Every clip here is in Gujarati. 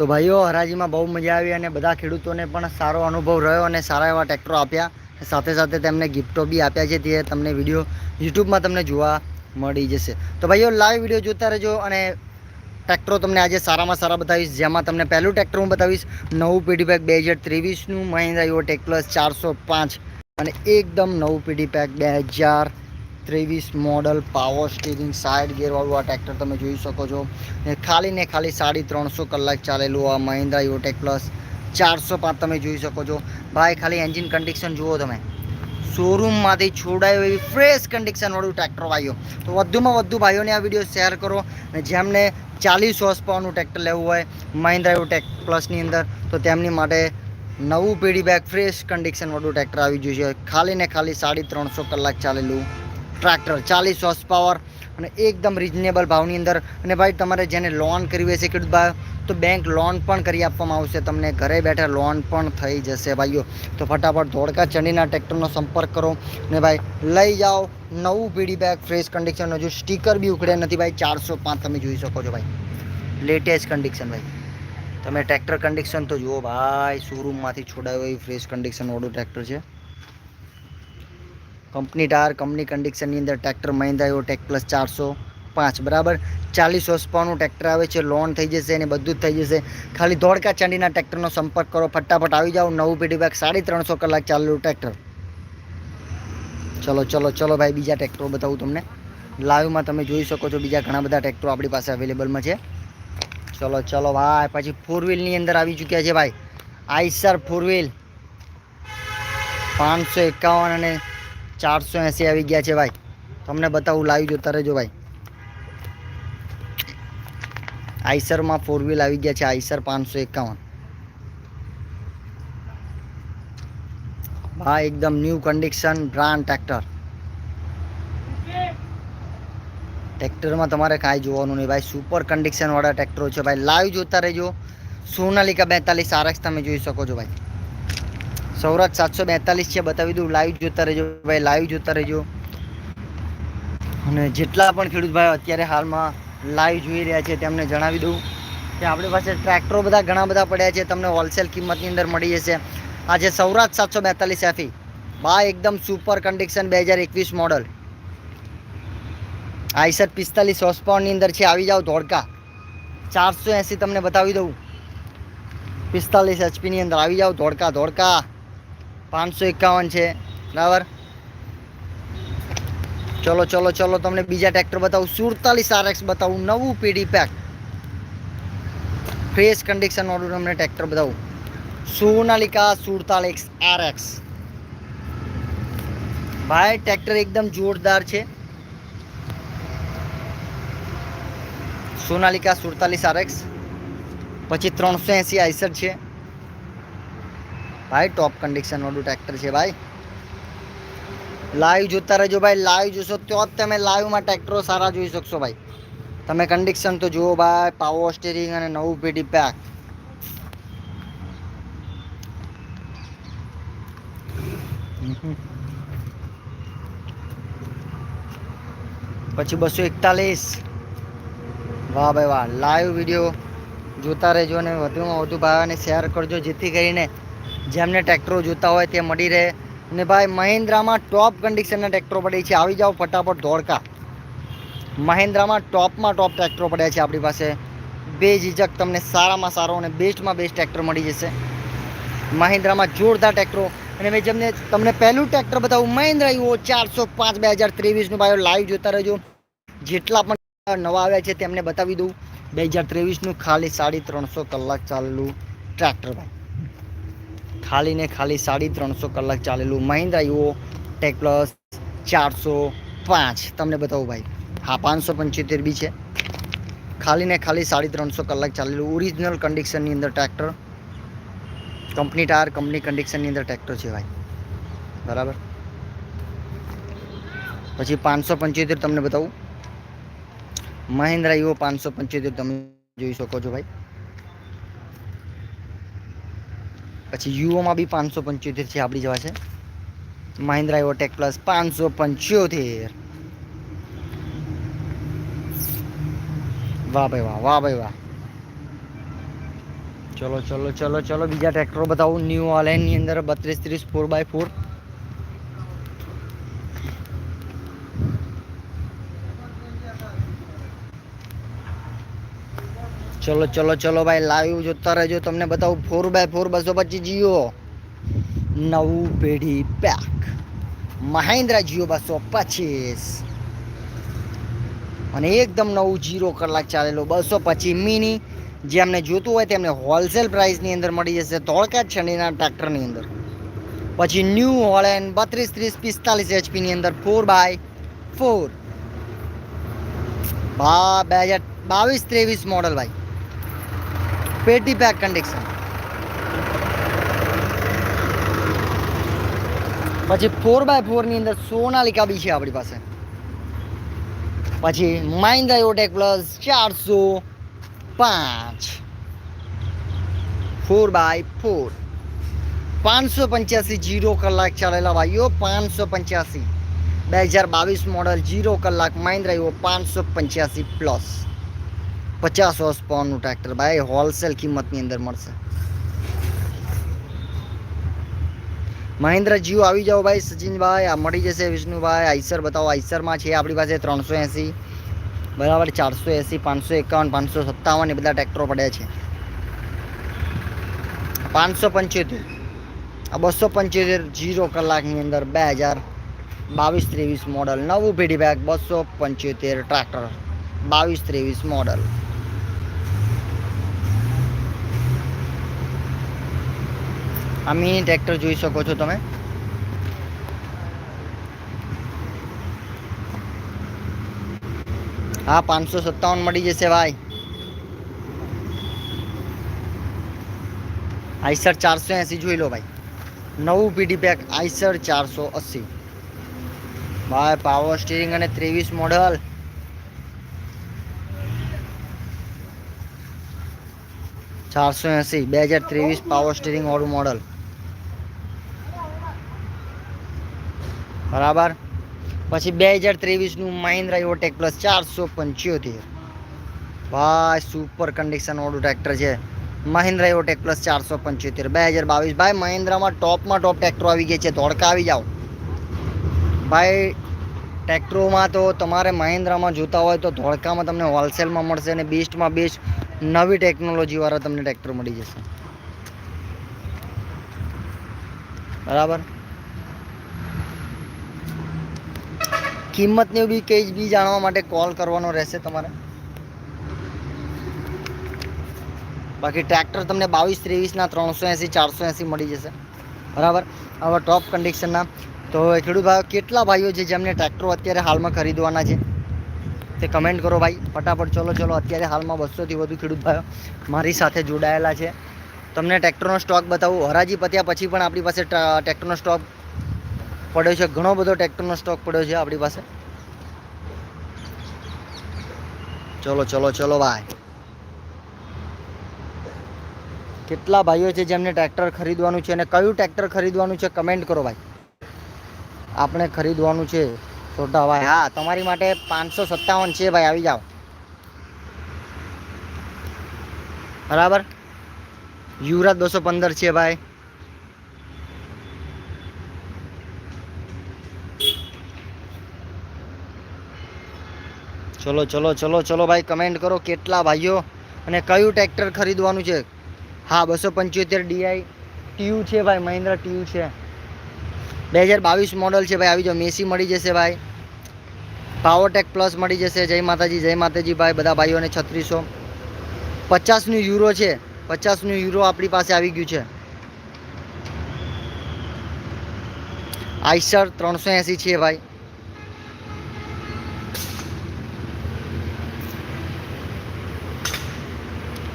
તો ભાઈઓ, હરાજીમાં બહુ મજા આવી અને બધા ખેડૂતોને પણ સારો અનુભવ રહ્યો અને સારા એવા ટ્રેક્ટરો આપ્યા. સાથે સાથે તેમને ગિફ્ટો બી આપ્યા છે, તે તમને વીડિયો યુટ્યુબમાં તમને જોવા મળી જશે. તો ભાઈઓ લાઈવ વીડિયો જોતા રહેજો અને ટ્રેક્ટરો તમને આજે સારામાં સારા બતાવીશ. જેમાં તમને પહેલું ટ્રેક્ટર હું બતાવીશ, નવું પેઢી પેક બે હજાર ત્રેવીસનું મહિન્દ્રા યુવો ટેક પ્લસ ચારસો પાંચ. અને એકદમ નવું પેઢી પેક બે હજાર ત્રેવીસ મોડલ પાવર સ્ટીરિંગ સાઇડ ગેરવાળું આ ટ્રેક્ટર તમે જોઈ શકો છો. ને ખાલી ને ખાલી સાડી ત્રણસો કલાક ચાલેલું આ મહિન્દ્રા યુટેક પ્લસ ચારસો પાંચ તમે જોઈ શકો છો. ભાઈ, ખાલી એન્જિન કન્ડિશન જુઓ તમે. શોરૂમમાંથી છોડાયો એવી ફ્રેશ કન્ડિશનવાળું ટ્રેક્ટર આવ્યો તો વધુમાં વધુ ભાઈઓને આ વીડિયો શેર કરો. અને જેમને ચાલીસ હોર્સ પાવરનું ટ્રેક્ટર લેવું હોય, મહિન્દ્રા યુટેક પ્લસની અંદર, તો તેમની માટે નવું પેઢી બેગ ફ્રેશ કન્ડિશનવાળું ટ્રેક્ટર આવી ગયું છે. ખાલી ને ખાલી સાડી ત્રણસો કલાક ચાલેલું. ટ્રેક્ટર, ચાલીસ હોર્સ પાવર અને એકદમ રિઝનેબલ ભાવની અંદર. અને ભાઈ, તમારે જેને લોન કરવી હશે ખેડૂત ભાઈ તો બેંક લોન પણ કરી આપવામાં આવશે. તમને ઘરે બેઠા લોન પણ થઈ જશે, ભાઈઓ. તો ફટાફટ ધોળકા ચંડીના ટ્રેક્ટરનો સંપર્ક કરો. ને ભાઈ, લઈ જાઓ. નવું પીડી બેગ ફ્રેશ કન્ડિશન હજુ સ્ટીકર બી ઉખડ્યા નથી, ભાઈ. ચારસો પાંચ તમે જોઈ શકો છો, ભાઈ. લેટેસ્ટ કન્ડિશન ભાઈ. તમે ટ્રેક્ટર કન્ડિશન તો જુઓ, ભાઈ. શોરૂમમાંથી છોડાયો એ ફ્રેશ કન્ડિશનવાળું ટ્રેક્ટર છે. કંપની ટાયર કંપની કન્ડિશનની અંદર ટ્રેક્ટર મહિન્દ્રા ટેક પ્લસ ચારસો પાંચ, બરાબર? ચાલીસ હોર્સ પાવરનું ટ્રેક્ટર આવે છે, લોન થઈ જશે અને બધું જ થઈ જશે. ખાલી ધોળકા ચાંડીના ટ્રેક્ટરનો સંપર્ક કરો, ફટાફટ આવી જાઓ, નવું પેઢી બેગ, સાડી ત્રણસો કલાક ચાલેલું ટ્રેક્ટર. ચલો ચલો ચલો ભાઈ, બીજા ટ્રેક્ટરો બતાવું તમને. લાઈવમાં તમે જોઈ શકો છો, બીજા ઘણા બધા ટ્રેક્ટરો આપણી પાસે અવેલેબલમાં છે. ચલો ચલો, ભાઈ, પછી ફોર વ્હીલની અંદર આવી ચૂક્યા છે ભાઈ. આઈસર ફોર વ્હીલ પાંચસો એકાવન અને ચારસો એંસી આવી ગયા છે ભાઈ. તમને બતાવું લાઈવ જોતા રહેજો ભાઈ. આઈસરમાં ફોર વ્હીલ આવી ગયા છે, આઈસર પાંચસો એકાવન. ભાઈ એકદમ ન્યૂ કન્ડિશન બ્રાન્ડ ટ્રેક્ટર ટ્રેક્ટરમાં તમારે કાંઈ જોવાનું નહીં ભાઈ સુપર કન્ડિશનવાળા ટ્રેક્ટરો છે ભાઈ. લાઈવ જોતા રહેજો. સોનાલિકા બેતાલીસ આરક્ષ તમે જોઈ શકો છો ભાઈ. સૌરાષ્ટ્ર સાતસો બેતાલીસ છે, બતાવી દઉં. લાઈવ જોતા રહેજો ભાઈ લાઈવ જોતા રહેજો. અને જેટલા પણ ખેડૂત ભાઈ અત્યારે હાલમાં લાઈવ જોઈ રહ્યા છે, તેમને જણાવી દઉં કે આપણી પાસે ટ્રેક્ટરો બધા ઘણા બધા પડ્યા છે, તમને હોલસેલ કિંમતની અંદર મળી જશે. આજે સૌરાષ્ટ્ર સાતસો બેતાલીસ એફી બા, એકદમ સુપર કન્ડિશન બે હજાર એકવીસ મોડલ આઈસર પિસ્તાલીસ હોસ્પાઉન્ડની અંદર છે, આવી જાઓ ધોળકા. ચારસો એંસી તમને બતાવી દઉં. પિસ્તાલીસ એચપીની અંદર આવી જાઓ ધોળકા ધોળકા. પાંચસો એકાવન છે. બરાબર? ચલો ચલો ચલો, તમને બીજા ટ્રેક્ટર બતાવું. સુડતાલીસ આરએક્સ બતાવું, નવું પીડી પેક ફ્રેશ કન્ડિશનવાળું તમને ટ્રેક્ટર બતાવું. સોનાલિકા સુડતાલીસ આરએક્સ ભાઈ ટ્રેક્ટર એકદમ જોરદાર છે. સોનાલિકા સુડતાલીસ આરએક્સ પછી ત્રણસો એંસી આઈસર છે. ભાઈ ટોપ કન્ડિશન વાળું ટ્રેક્ટર છે ભાઈ. લાઈવ જોતા રહેજો ભાઈ લાઈવ જોશો તો જ તમે લાઈવમાં ટ્રેક્ટરો સારા જોઈ શકશો ભાઈ. તમે કન્ડિશન તો જુઓ ભાઈ પાવર સ્ટેરિંગ અને નવું પેઢી પેક પછી બસો એકતાલીસ. વાહ ભાઈ વાહ લાઈવ વીડિયો જોતા રહેજો અને વધુમાં વધુ ભાઈને શેર કરજો, જેથી કરીને જેમને ટ્રેક્ટરો જોતા હોય તે મળી રહે. અને ભાઈ, મહિન્દ્રામાં ટોપ કન્ડિશનના ટ્રેક્ટરો પડે છે. આવી જાઓ ફટાફટ ધોળકા. મહિન્દ્રામાં ટોપમાં ટોપ ટ્રેક્ટરો પડ્યા છે આપણી પાસે. બે ઝીઝક તમને સારામાં સારો અને બેસ્ટમાં બેસ્ટ ટ્રેક્ટર મળી જશે. મહિન્દ્રામાં જોરદાર ટ્રેક્ટરો અને મેં જેમને, તમને પહેલું ટ્રેક્ટર બતાવું, મહિન્દ્રા યુઓ ચારસો પાંચ બે હજાર ત્રેવીસનું ભાઈ લાઈવ જોતા રહેજો. જેટલા પણ નવા આવ્યા છે તેમને બતાવી દઉં. બે હજાર ત્રેવીસનું ખાલી સાડી ત્રણસો કલાક ચાલેલું ટ્રેક્ટર ભાઈ. ખાલી ને ખાલી સાડી ત્રણસો કલાક ચાલેલું મહિન્દ્રા યુઓ ટેક પ્લસ ચારસો પાંચ. તમને બતાવું ભાઈ. હા, પાંચસો પંચોતેર બી છે. ખાલી ને ખાલી સાડી ત્રણસો કલાક ચાલેલું ઓરિજિનલ કન્ડિશનની અંદર ટ્રેક્ટર કંપની ટાયર કંપની કન્ડિશનની અંદર ટ્રેક્ટર છે ભાઈ. બરાબર? પછી પાંચસો પંચોતેર તમને બતાવું. મહિન્દ્રા યુઓ પાંચસો પંચોતેર તમે જોઈ શકો છો ભાઈ. પછી યુઓમાં બી પાંચસો પંચોતેર છે, આપણી જવા છે. મહિન્દ્રા એવો પ્લસ પાંચસો પંચોતેર. વાહ ભાઈ વાહ વાહ ભાઈ વાહ. ચલો ચલો ચલો ચલો, બીજા ટ્રેક્ટરો બતાવું. ન્યૂ ઓલેન્ડની અંદર બત્રીસ ત્રીસ ફોર બાય ફોર ચલો ચલો ચલો ભાઈ લાઈવ જોતા રહેજો તમને બતાવું ફોર બાય ફોર બસો પચીસ જીઓ. નવું પેઢી પેક મહેન્દ્રા જીઓ બસો પચીસ. અને એકદમ નવું જીરો કલાક ચાલેલો. બસો પચીસ મિની. જે અમને જોતું હોય તેમને હોલસેલ પ્રાઇસની અંદર મળી જશે. ધોળકા છંડીના ટ્રેક્ટરની અંદર. પછી ન્યૂ હોલેન્ડ બત્રીસ ત્રીસ પિસ્તાલીસ એચપીની અંદર ફોર બાય ફોર બા, બે હજાર બાવીસ ત્રેવીસ મોડલ ભાઈ. પેટી પેક કન્ડિશન પછી ફોર બાય ફોરની અંદર સોનાલિકા બી છે આપણી પાસે. પછી મહિન્દ્રા યોટેક પ્લસ ચારસો પાંચ. ફોર બાય ફોર પાંચસો પંચ્યાસી જીરો કલાક ચાલેલા ભાઈઓ, પાંચસો પંચ્યાસી. બે હજાર બાવીસ મોડલ જીરો કલાક મહિન્દ્રા એવો પાંચસો પંચ્યાસી પ્લસ પચાસ હોર્સ પાવરનું ટ્રેક્ટર ભાઈ હોલસેલ કિંમતની અંદર મળશે. મહેન્દ્ર જીઓ આવી જાઓ ભાઈ, સચિનભાઈ, આ મળી જશે વિષ્ણુભાઈ. આઈસર બતાવો, આઈસરમાં છે આપણી પાસે ત્રણસો એંસી. બરાબર, ચારસો એંસી, પાંચસો એકાવન, પાંચસો સત્તાવન એ બધા ટ્રેક્ટરો પડ્યા છે. પાંચસો પંચોતેર. આ બસો પંચોતેર જીરો કલાકની અંદર બે હજાર બાવીસ ત્રેવીસ મોડલ નવું પેઢી બેગ બસો પંચોતેર ટ્રેક્ટર બાવીસ ત્રેવીસ મોડલ આ મિની ટ્રેક્ટર જોઈ શકો છો તમે. હા, પાંચસો સત્તાવન મળી જશે ભાઈ. આઈસર ચારસો એંસી જોઈ લો ભાઈ. નવું પીડી પેક આઈસર ચારસો અસી ભાઈ પાવર સ્ટીરિંગ અને ત્રેવીસ મોડલ ચારસો એંસી, બે હજાર ત્રેવીસ પાવર સ્ટીરિંગ વાળું મોડલ બરાબર? પછી બે હજાર ત્રેવીસનું મહિન્દ્રા યોટેક પ્લસ ચારસો પંચોતેર. ભાઈ સુપર કન્ડિશનવાળું ટ્રેક્ટર છે. મહિન્દ્રા યોટેક પ્લસ ચારસો પંચોતેર. બે હજાર બાવીસ. ભાઈ, મહિન્દ્રામાં ટોપમાં ટોપ ટ્રેક્ટરો આવી ગયા છે. ધોળકા આવી જાઓ. ભાઈ ટ્રેક્ટરોમાં તો તમારે મહિન્દ્રામાં જોતા હોય તો ધોળકામાં તમને હોલસેલમાં મળશે અને બેસ્ટમાં બેસ્ટ નવી ટેકનોલોજીવાળા તમને ટ્રેક્ટર મળી જશે. બરાબર? કિંમતને બી કંઈ બી જાણવા માટે કોલ કરવાનો રહેશે તમારે. બાકી ટ્રેક્ટર તમને બાવીસ ત્રેવીસના ત્રણસો એંસી, ચારસો એંસી મળી જશે. બરાબર? આવા ટોપ કન્ડિશનના તો ખેડૂત ભાઈઓ, કેટલા ભાઈઓ છે જેમને ટ્રેક્ટરો અત્યારે હાલમાં ખરીદવાના છે? તે કમેન્ટ કરો ભાઈ. ફટાફટ ચલો ચલો. અત્યારે હાલમાં બસોથી વધુ ખેડૂત ભાઈઓ મારી સાથે જોડાયેલા છે. તમને ટ્રેક્ટરનો સ્ટોક બતાવું. હરાજી પત્યા પછી પણ આપણી પાસે ટ્રેક્ટરનો સ્ટોક પડ્યો છે, ઘણો બધો ટ્રેક્ટરનો સ્ટોક પડ્યો છે આપણી પાસે. ચલો ચલો ચલો ભાઈ. કેટલા ભાઈઓ છે જેમને ટ્રેક્ટર ખરીદવાનું છે અને કયું ટ્રેક્ટર ખરીદવાનું છે કમેન્ટ કરો ભાઈ. આપણે ખરીદવાનું છે. છોટા ભાઈ, હા, તમારી માટે પાંચસો સત્તાવન છે ભાઈ, આવી જાઓ. બરાબર? યુવરાજ બસો પંદર છે ભાઈ. ચલો ચલો ચલો ચલો ભાઈ કમેન્ટ કરો કેટલા ભાઈઓ અને કયું ટ્રેક્ટર ખરીદવાનું છે? હા, બસો પંચોતેર ડીઆઈ ટીયુ છે ભાઈ, મહિન્દ્રા ટીયુ છે. બે હજાર બાવીસ મોડલ છે ભાઈ, આવી જાઓ મેસી મળી જશે ભાઈ. પાવરટેક પ્લસ મળી જશે, જય માતાજી જય માતાજી ભાઈ, બધા ભાઈઓને છત્રીસો. પચાસનું યુરો છે, પચાસનું યુરો આપણી પાસે આવી ગયું છે. આઈસર ત્રણસો એંસી છે ભાઈ.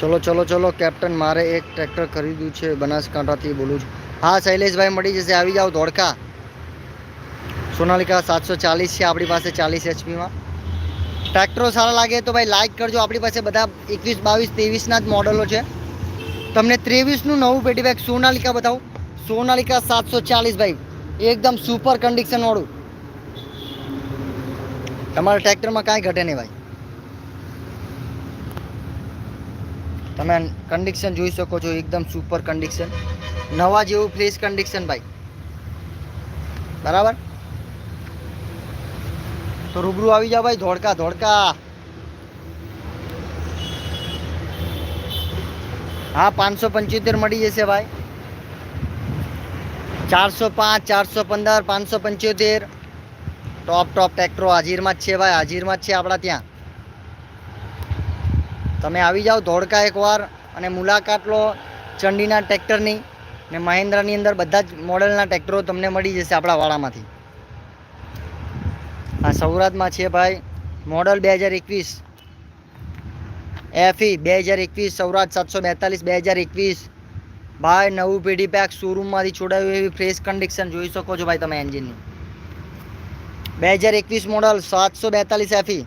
ચલો ચલો ચલો, કેપ્ટન, મારે એક ટ્રેક્ટર ખરીદ્યું છે, બનાસકાંઠાથી બોલું છું. હા, શૈલેષભાઈ, મળી જશે. આવી જાઓ, ધોળકા. સોનાલિકા સાતસો ચાલીસ છે, આપણી પાસે ચાલીસ એચપીમાં. ટ્રેક્ટરો સારા લાગે તો ભાઈ લાઇક કરજો. આપણી પાસે બધા એકવીસ, બાવીસ, ત્રેવીસના જ મોડલો છે. તમને ત્રેવીસનું નવું પેટી બેગ સોનાલિકા બતાવું. સોનાલિકા સાતસો ચાલીસ, ભાઈ. એકદમ સુપર કન્ડિશનવાળું તમારા ટ્રેક્ટરમાં કાંઈ ઘટે નહીં, ભાઈ. તમે કન્ડિશન જોઈ શકો છો, એકદમ સુપર કન્ડિશન નવા જેવું ફ્રેશ કન્ડિશન ભાઈ. બરાબર? તો રૂબરૂ આવી જાઓ ભાઈ, ધોળકા ધોળકા. હા, પાંચસો પંચોતેર મળી જશે ભાઈ. ચારસો પાંચ, ચારસો પંદર, પાંચસો પંચોતેર. ટોપ ટોપ ટ્રેક્ટરો હાજીરમાં જ છે ભાઈ, હાજીરમાં જ છે આપણા ત્યાં. તમે આવી જાઓ ધોળકા એકવાર અને મુલાકાત લો ચંડીના ટ્રેક્ટરની ને મહિન્દ્રાની અંદર બધા જ મોડેલના ટ્રેક્ટરો તમને મળી જશે આપણા વાળામાંથી આ સૌરાષ્ટ્રમાં છે ભાઈ, મોડલ બે હજાર એકવીસ. એફી બે હજાર એકવીસ સૌરાષ્ટ્ર સાતસો બેતાલીસ, બે હજાર એકવીસ. ભાઈ, નવું પેઢી પેક શોરૂમમાંથી છોડાયું એવી ફ્રેશ કન્ડિશન જોઈ શકો છો ભાઈ તમે એન્જિનની બે હજાર એકવીસ મોડલ સાતસો બેતાલીસ એફી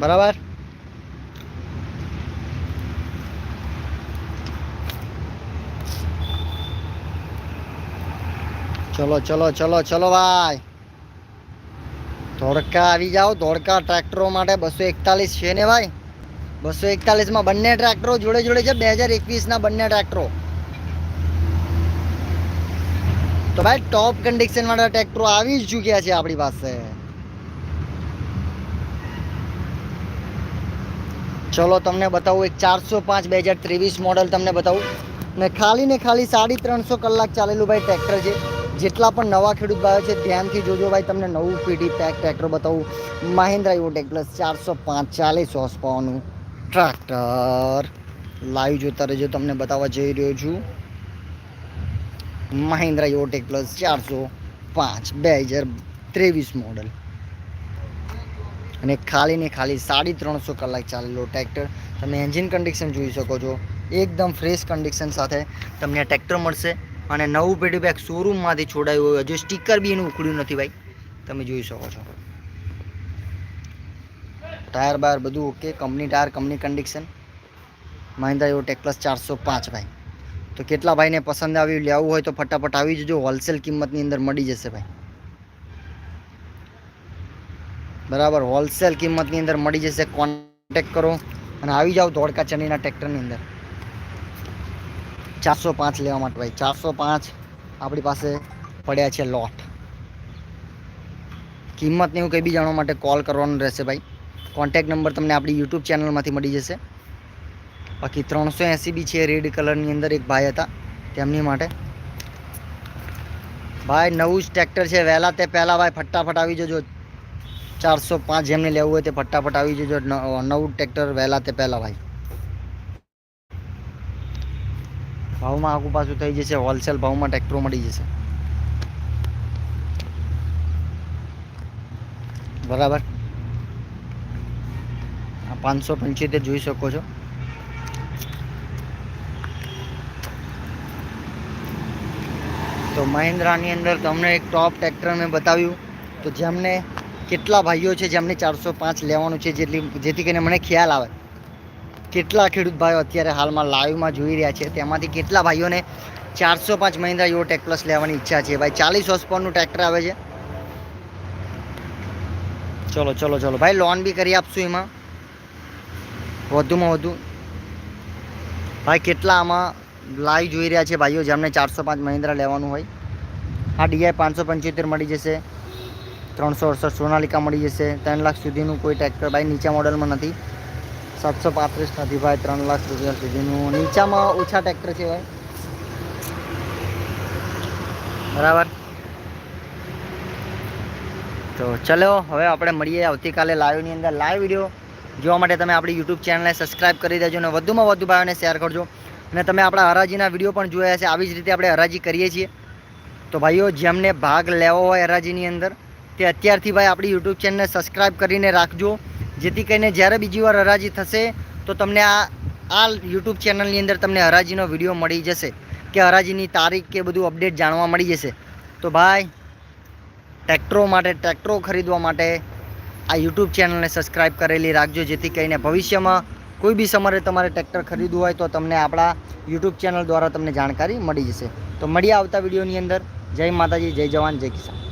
બરાબર? ચલો ચલો ચલો ચલો ભાઈ. ધોળકા આવી જાઓ, ધોળકા ટ્રેક્ટરો માટે બસો એકતાલીસ છે ને ભાઈ? બસો એકતાલીસમાં બંને ટ્રેક્ટરો જોડે જોડે છે, બે હજાર એકવીસના બંને ટ્રેક્ટરો. તો ભાઈ ટોપ કન્ડિશનવાળા ટ્રેક્ટરો આવી જ ચૂક્યા છે આપણી પાસે. ચલો તમને બતાવું એક ચારસો પાંચ બે હજાર ત્રેવીસ મોડલ તમને બતાવું. ને ખાલી ને ખાલી સાડી ત્રણસો કલાક ચાલેલું ભાઈ ટ્રેક્ટર છે. જેટલા પણ નવા ખેડૂત ભાઈઓ છે, ધ્યાનથી જોજો ભાઈ તમને નવું પીઢી પેક ટ્રેક્ટર બતાવું. મહિન્દ્રા યુટેક પ્લસ ચારસો પાંચ ચાલીસ હોર્સ પાવરનું ટ્રેક્ટર લાઈવ જોતા રહેજો, તમને બતાવવા જઈ રહ્યો છું. મહિન્દ્રા યુટેક પ્લસ ચારસો પાંચ બે હજાર ત્રેવીસ મોડલ અને ખાલી ને ખાલી સાડી ત્રણસો કલાક ચાલેલો ટ્રેક્ટર તમે એન્જિન કન્ડિશન જોઈ શકો છો. એકદમ ફ્રેશ કન્ડિશન સાથે તમને ટ્રેક્ટર મળશે. અને નવું પેઢી બેગ શોરૂમમાંથી છોડાયું હોય, હજુ સ્ટીકર બી એનું ઉખડ્યું નથી ભાઈ. તમે જોઈ શકો છો. ટાયર બાર બધું okay company tyre company condition Mahindra એવો ટેકપ્લસ ચારસો પાંચ ભાઈ. તો કેટલા ભાઈને પસંદ આવ્યું, લેવું હોય તો ફટાફટ આવી જજો. હોલસેલ કિંમતની અંદર મળી જશે ભાઈ. બરાબર હોલસેલ કિંમતની અંદર મળી જશે. કોન્ટેક કરો અને આવી જાઓ ધોળકા ચંડીના ટ્રેક્ટરની અંદર. ચારસો પાંચ લેવા માટે ભાઈ, ચારસો પાંચ આપણી પાસે પડ્યા છે લોટ કિંમતને એવું કંઈ બી જાણવા માટે કોલ કરવાનો રહેશે ભાઈ. કોન્ટેક નંબર તમને આપણી યુટ્યુબ ચેનલમાંથી મળી જશે. બાકી ત્રણસો એંસી બી છે રેડ કલરની અંદર એક ભાઈ હતા, તેમની માટે. ભાઈ, નવું જ ટ્રેક્ટર છે. વહેલા તે પહેલાં ભાઈ ફટાફટ આવી જજો. ચારસો પાંચ જેમને લેવું હોય તે ફટાફટ આવી જજો. નવું ટ્રેક્ટર વહેલા તે પહેલાં ભાઈ. ભાવમાં આખું પાછું થઈ જશે હોલસેલ ભાવમાં ટ્રેક્ટરો મળી જશે. બરાબર? આ પાંચસો પંચોતેર જોઈ શકો છો. તો મહિન્દ્રાની અંદર તમને એક ટોપ ટ્રેક્ટર મેં બતાવ્યું. તો જેમને કેટલા ભાઈઓ છે જેમને ચારસો પાંચ લેવાનું છે જેટલી જેથી કરીને મને ખ્યાલ આવે. કેટલા ખેડૂત ભાઈઓ અત્યારે હાલમાં લાઈવમાં જોઈ રહ્યા છે. તેમાંથી કેટલા ભાઈઓને ચારસો પાંચ મહિન્દ્રા યુવો ટેક પ્લસ લેવાની ઈચ્છા છે. ભાઈ, ચાલીસ હોસ્પોનનું ટ્રેક્ટર આવે છે. ચલો ચલો ચલો. ભાઈ લોન બી કરી આપશું એમાં. વધુમાં વધુ. ભાઈ, કેટલા આમાં લાઈવ જોઈ રહ્યા છે ભાઈઓ જેમને ચારસો પાંચ મહિન્દ્રા લેવાનું હોય. આ ડીઆઈ પાંચસો પંચોતેર મળી જશે. ત્રણસો અડસઠ સોનાલિકા મળી જશે. ત્રણ લાખ સુધીનું કોઈ ટ્રેક્ટર ભાઈ નીચા મોડલમાં નથી. સાતસો પાંત્રીસ નથી ભાઈ, ત્રણ લાખ રૂપિયા સુધીનું. નીચામાં ઓછા ટ્રેક્ટર છે ભાઈ. બરાબર? તો ચલો, હવે આપણે મળીએ આવતીકાલે લાઈવની અંદર. લાઈવ વીડિયો જોવા માટે તમે આપણી યુટ્યુબ ચેનલને સબસ્ક્રાઈબ કરી દેજો અને વધુમાં વધુ ભાઈઓને શેર કરજો. અને તમે આપણા હરાજીના વીડિયો પણ જોયા છે આવી જ રીતે આપણે હરાજી કરીએ છીએ. તો ભાઈઓ, જેમને ભાગ લેવો હોય હરાજીની અંદર તે અત્યારથી ભાઈ આપણી યુટ્યુબ ચેનલને સબસ્ક્રાઈબ કરીને રાખજો. જેથી કરીને જ્યારે બીજી વાર હરાજી થશે, તો તમને આ આ યુટ્યુબ ચેનલની અંદર તમને હરાજીનો વીડિયો મળી જશે. કે હરાજીની તારીખ કે બધું અપડેટ જાણવા મળી જશે. તો ભાઈ ટ્રેક્ટરો માટે ટ્રેક્ટરો ખરીદવા માટે આ યુટ્યુબ ચેનલને સબસ્ક્રાઈબ કરેલી રાખજો. જેથી કરીને ભવિષ્યમાં કોઈ બી સમયે તમારે ટ્રેક્ટર ખરીદવું હોય તો તમને આપણા યુટ્યુબ ચેનલ દ્વારા તમને જાણકારી મળી જશે. તો મળીએ આવતા વિડીયોની અંદર. જય માતાજી, જય જવાન, જય કિસાન.